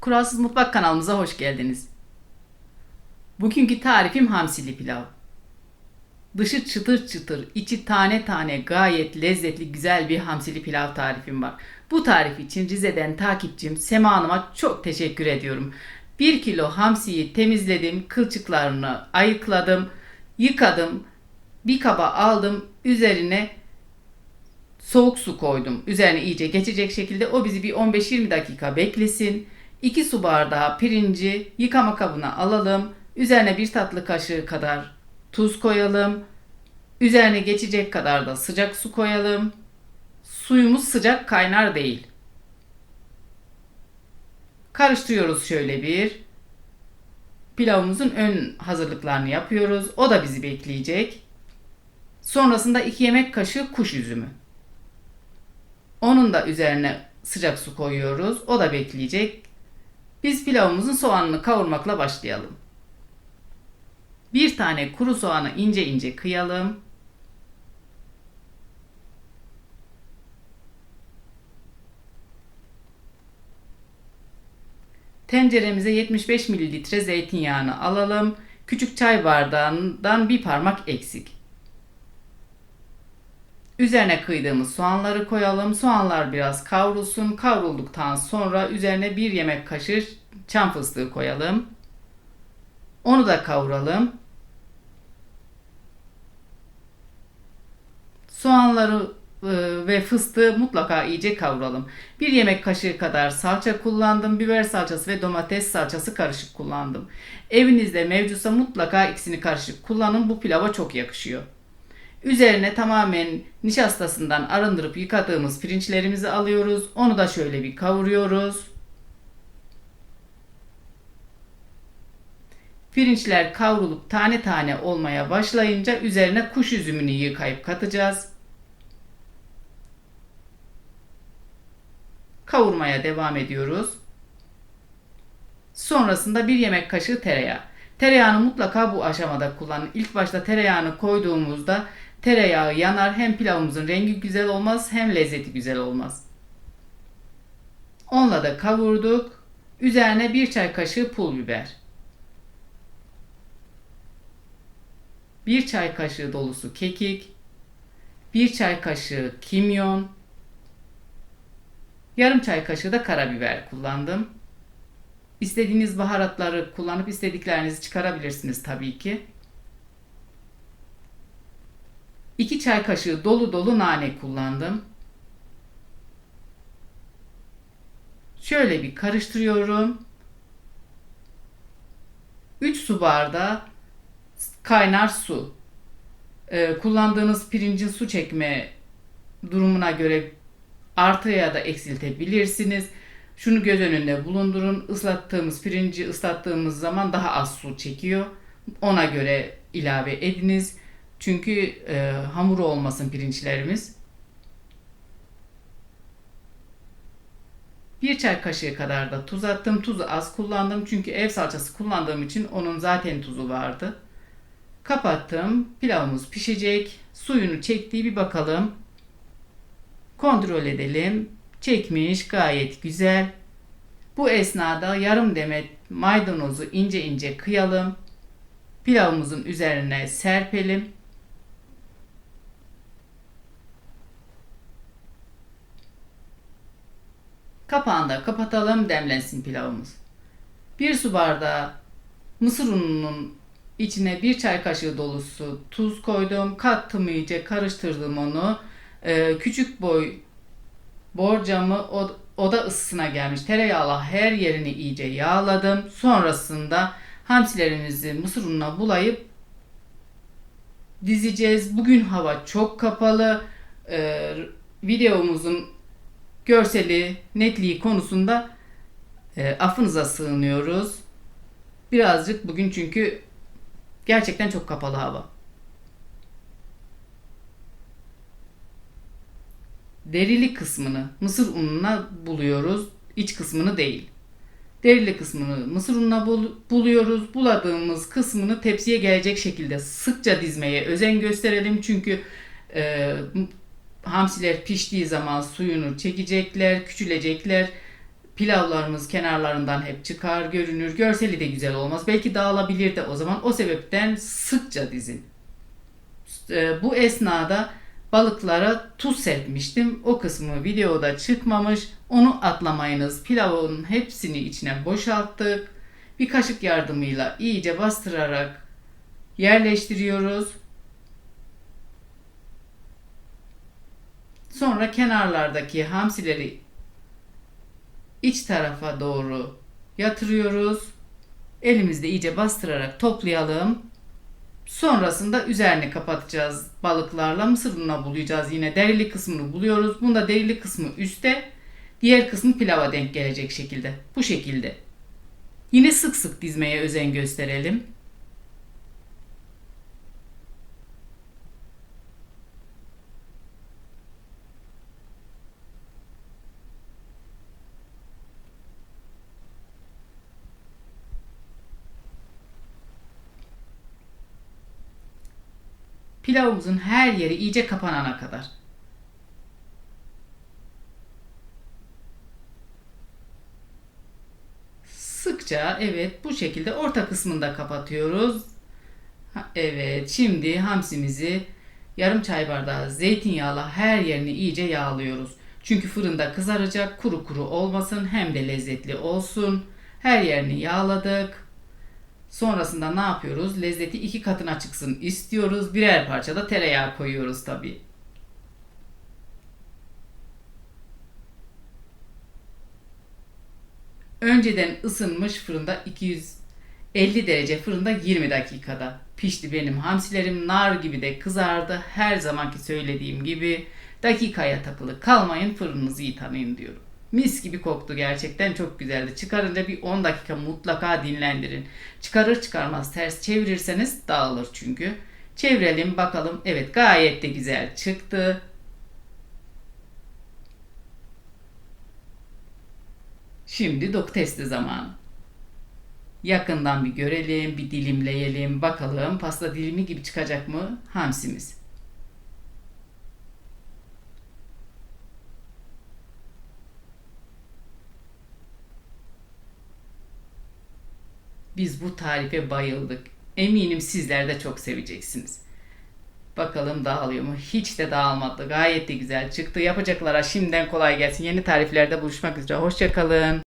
Kuralsız Mutfak kanalımıza hoş geldiniz. Bugünkü tarifim hamsili pilav. Dışı çıtır çıtır, içi tane tane gayet lezzetli güzel bir hamsili pilav tarifim var. Bu tarif için Rize'den takipçim Sema Hanım'a çok teşekkür ediyorum. 1 kilo hamsiyi temizledim, kılçıklarını ayıkladım, yıkadım, bir kaba aldım, üzerine soğuk su koydum. Üzerine iyice geçecek şekilde o bizi bir 15-20 dakika beklesin. 2 su bardağı pirinci yıkama kabına alalım. Üzerine bir tatlı kaşığı kadar tuz koyalım. Üzerine geçecek kadar da sıcak su koyalım. Suyumuz sıcak kaynar değil. Karıştırıyoruz şöyle bir. Pilavımızın ön hazırlıklarını yapıyoruz. O da bizi bekleyecek. Sonrasında 2 yemek kaşığı kuş üzümü. Onun da üzerine sıcak su koyuyoruz. O da bekleyecek. Biz pilavımızın soğanını kavurmakla başlayalım. Bir tane kuru soğanı ince ince kıyalım. Tenceremize 75 mililitre zeytinyağını alalım. Küçük çay bardağından bir parmak eksik. Üzerine kıydığımız soğanları koyalım. Soğanlar biraz kavrulsun. Kavrulduktan sonra üzerine bir yemek kaşığı çam fıstığı koyalım. Onu da kavuralım. Soğanları e, ve fıstığı mutlaka iyice kavuralım. Bir yemek kaşığı kadar salça kullandım. Biber salçası ve domates salçası karışık kullandım. Evinizde mevcutsa mutlaka ikisini karışık kullanın. Bu pilava çok yakışıyor. Üzerine tamamen nişastasından arındırıp yıkadığımız pirinçlerimizi alıyoruz. Onu da şöyle bir kavuruyoruz. Pirinçler kavrulup tane tane olmaya başlayınca üzerine kuş üzümünü yıkayıp katacağız. Kavurmaya devam ediyoruz. Sonrasında bir yemek kaşığı tereyağı. Tereyağını mutlaka bu aşamada kullanın. İlk başta tereyağını koyduğumuzda tereyağı yanar. Hem pilavımızın rengi güzel olmaz hem lezzeti güzel olmaz. Onunla da kavurduk. Üzerine bir çay kaşığı pul biber. Bir çay kaşığı dolusu kekik. Bir çay kaşığı kimyon. Yarım çay kaşığı da karabiber kullandım. İstediğiniz baharatları kullanıp istediklerinizi çıkarabilirsiniz tabii ki. 2 çay kaşığı dolu dolu nane kullandım. Şöyle bir karıştırıyorum. 3 su bardağı kaynar su. Ee, kullandığınız pirincin su çekme durumuna göre artı ya da eksiltebilirsiniz. Şunu göz önünde bulundurun. Islattığımız pirinci ıslattığımız zaman daha az su çekiyor. Ona göre ilave ediniz. Çünkü e, hamur olmasın pirinçlerimiz. Bir çay kaşığı kadar da tuz attım. Tuzu az kullandım çünkü ev salçası kullandığım için onun zaten tuzu vardı. Kapattım. Pilavımız pişecek. Suyunu çektiği bir bakalım. Kontrol edelim. Çekmiş gayet güzel. Bu esnada yarım demet maydanozu ince ince kıyalım. Pilavımızın üzerine serpelim. Kapağını da kapatalım demlensin pilavımız. Bir su bardağı mısır ununun içine bir çay kaşığı dolusu tuz koydum. Kattım iyice karıştırdım onu. Ee, küçük boy borcamı o, oda ısısına gelmiş tereyağla her yerini iyice yağladım. Sonrasında hamsilerimizi mısır ununa bulayıp dizeceğiz. Bugün hava çok kapalı. Ee, videomuzun görseli, netliği konusunda e, affınıza sığınıyoruz. Birazcık bugün çünkü gerçekten çok kapalı hava. Derili kısmını mısır ununa buluyoruz. iç kısmını değil. Derili kısmını mısır ununa bul- buluyoruz. Buladığımız kısmını tepsiye gelecek şekilde sıkça dizmeye özen gösterelim. Çünkü e, hamsiler piştiği zaman suyunu çekecekler, küçülecekler. Pilavlarımız kenarlarından hep çıkar, görünür. Görseli de güzel olmaz. Belki dağılabilir de o zaman. O sebepten sıkça dizin. E, bu esnada balıklara tuz serpmiştim. O kısmı videoda çıkmamış. Onu atlamayınız. Pilavın hepsini içine boşalttık. Bir kaşık yardımıyla iyice bastırarak yerleştiriyoruz. Sonra kenarlardaki hamsileri iç tarafa doğru yatırıyoruz. Elimizde iyice bastırarak toplayalım. Sonrasında üzerini kapatacağız balıklarla. Mısır ununa bulayacağız yine. Derili kısmını buluyoruz. Bunda derili kısmı üstte. Diğer kısmı pilava denk gelecek şekilde. Bu şekilde. Yine sık sık dizmeye özen gösterelim. Pilavımızın her yeri iyice kapanana kadar. Sıkça evet bu şekilde orta kısmında kapatıyoruz. Evet şimdi hamsimizi yarım çay bardağı zeytinyağla her yerini iyice yağlıyoruz. Çünkü fırında kızaracak kuru kuru olmasın hem de lezzetli olsun. Her yerini yağladık. Sonrasında ne yapıyoruz? Lezzeti iki katına çıksın istiyoruz. Birer parça da tereyağı koyuyoruz tabii. Önceden ısınmış fırında 250 derece fırında 20 dakikada pişti benim hamsilerim nar gibi de kızardı. Her zamanki söylediğim gibi dakikaya takılı kalmayın fırınınızı iyi tanıyın diyorum. Mis gibi koktu gerçekten çok güzeldi. Çıkarınca bir 10 dakika mutlaka dinlendirin. Çıkarır çıkarmaz ters çevirirseniz dağılır çünkü. Çevirelim bakalım. Evet gayet de güzel çıktı. Şimdi dok testi zamanı. Yakından bir görelim, bir dilimleyelim, bakalım pasta dilimi gibi çıkacak mı hamsimiz. Biz bu tarife bayıldık. Eminim sizler de çok seveceksiniz. Bakalım dağılıyor mu? Hiç de dağılmadı. Gayet de güzel çıktı. Yapacaklara şimdiden kolay gelsin. Yeni tariflerde buluşmak üzere. Hoşçakalın.